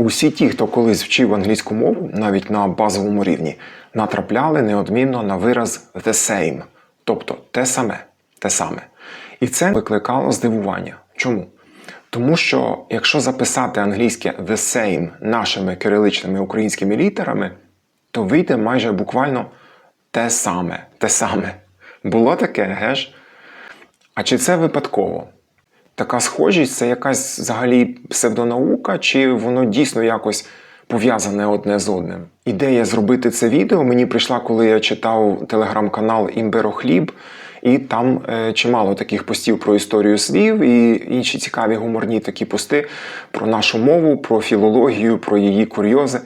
Усі ті, хто колись вчив англійську мову, навіть на базовому рівні, натрапляли неодмінно на вираз the same, тобто те саме, те саме. І це викликало здивування. Чому? Тому що якщо записати англійське the same нашими кириличними українськими літерами, то вийде майже буквально те саме, те саме. Було таке, геш? А чи це випадково? Така схожість це якась взагалі псевдонаука, чи воно дійсно якось пов'язане одне з одним? Ідея зробити це відео мені прийшла, коли я читав телеграм-канал Імберохліб, і там е, чимало таких постів про історію слів і інші цікаві гуморні такі пости про нашу мову, про філологію, про її курйози.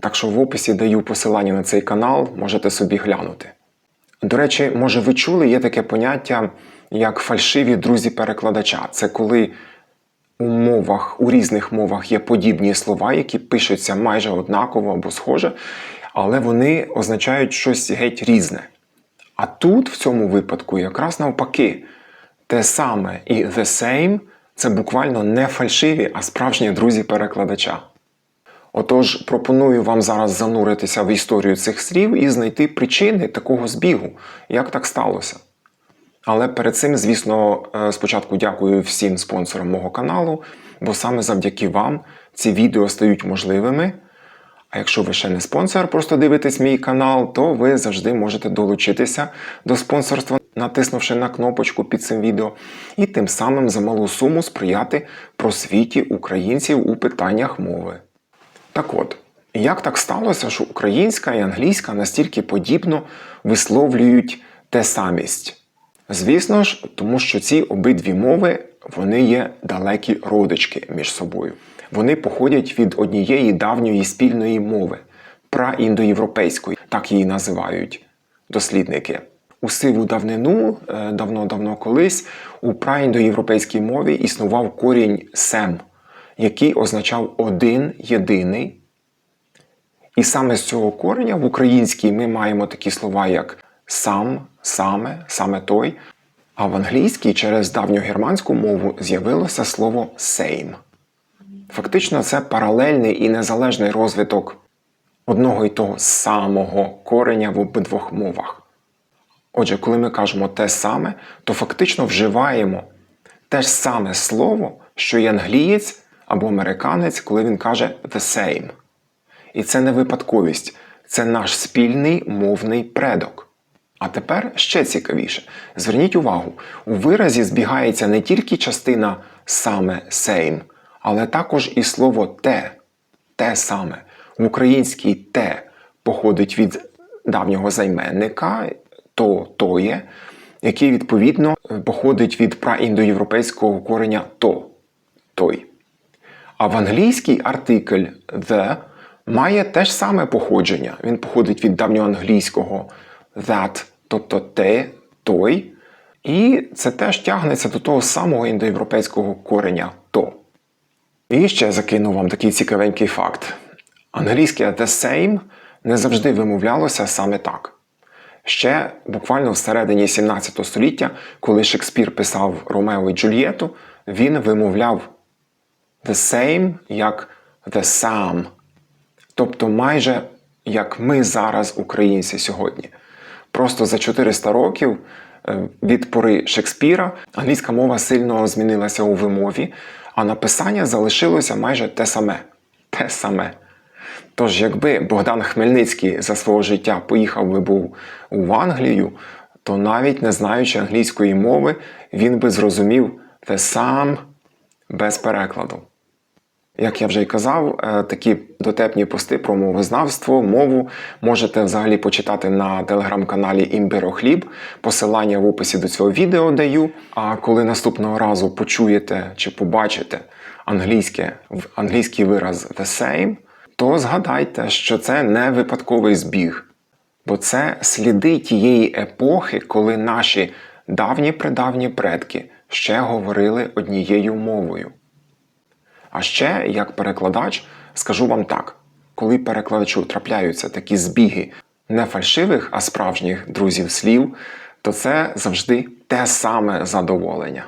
Так що в описі даю посилання на цей канал, можете собі глянути. До речі, може ви чули, є таке поняття як фальшиві друзі перекладача. Це коли у мовах, у різних мовах є подібні слова, які пишуться майже однаково або схоже, але вони означають щось геть різне. А тут, в цьому випадку, якраз навпаки, те саме і the same це буквально не фальшиві, а справжні друзі перекладача. Отож, пропоную вам зараз зануритися в історію цих слів і знайти причини такого збігу, як так сталося. Але перед цим, звісно, е, спочатку дякую всім спонсорам мого каналу, бо саме завдяки вам ці відео стають можливими. А якщо ви ще не спонсор, просто дивитесь мій канал, то ви завжди можете долучитися до спонсорства, натиснувши на кнопочку під цим відео, і тим самим за малу суму сприяти просвіті українців у питаннях мови. Так от, як так сталося, що українська і англійська настільки подібно висловлюють те самість? Звісно ж, тому що ці обидві мови вони є далекі родички між собою. Вони походять від однієї давньої спільної мови, праіндоєвропейської, так її називають дослідники. У сиву давнину, е, давно-давно колись, у праіндоєвропейській мові існував корінь сем, який означав один єдиний. І саме з цього кореня в українській ми маємо такі слова, як сам, саме, саме той. А в англійській через давньогерманську мову з'явилося слово same. Фактично, це паралельний і незалежний розвиток одного і того самого кореня в обидвох мовах. Отже, коли ми кажемо те саме, то фактично вживаємо те ж саме слово, що й англієць або американець, коли він каже the same. І це не випадковість, це наш спільний мовний предок. А тепер ще цікавіше. Зверніть увагу, у виразі збігається не тільки частина саме same, але також і слово те, те саме. В українській те походить від давнього займенника то тоє, який відповідно походить від праіндоєвропейського кореня то той. А в англійській артикль the має теж саме походження. Він походить від давньоанглійського that, тобто те, той. І це теж тягнеться до того самого індоєвропейського кореня то. І ще закину вам такий цікавенький факт: англійське the same не завжди вимовлялося саме так. Ще буквально всередині 17 століття, коли Шекспір писав Ромео і Джульєту, він вимовляв the same як the same. Тобто майже як ми зараз, українці, сьогодні. Просто за 400 років е, від пори Шекспіра англійська мова сильно змінилася у вимові, а написання залишилося майже те саме. Те саме. Тож, якби Богдан Хмельницький за свого життя поїхав би був в Англію, то навіть не знаючи англійської мови, він би зрозумів те сам без перекладу. Як я вже й казав, е, такі дотепні пости про мовознавство, мову можете взагалі почитати на телеграм-каналі Імбирохліб. Посилання в описі до цього відео даю. А коли наступного разу почуєте чи побачите англійське, англійський вираз the same, то згадайте, що це не випадковий збіг, бо це сліди тієї епохи, коли наші давні придавні предки ще говорили однією мовою. А ще, як перекладач, скажу вам так: коли перекладачу трапляються такі збіги не фальшивих, а справжніх друзів слів, то це завжди те саме задоволення.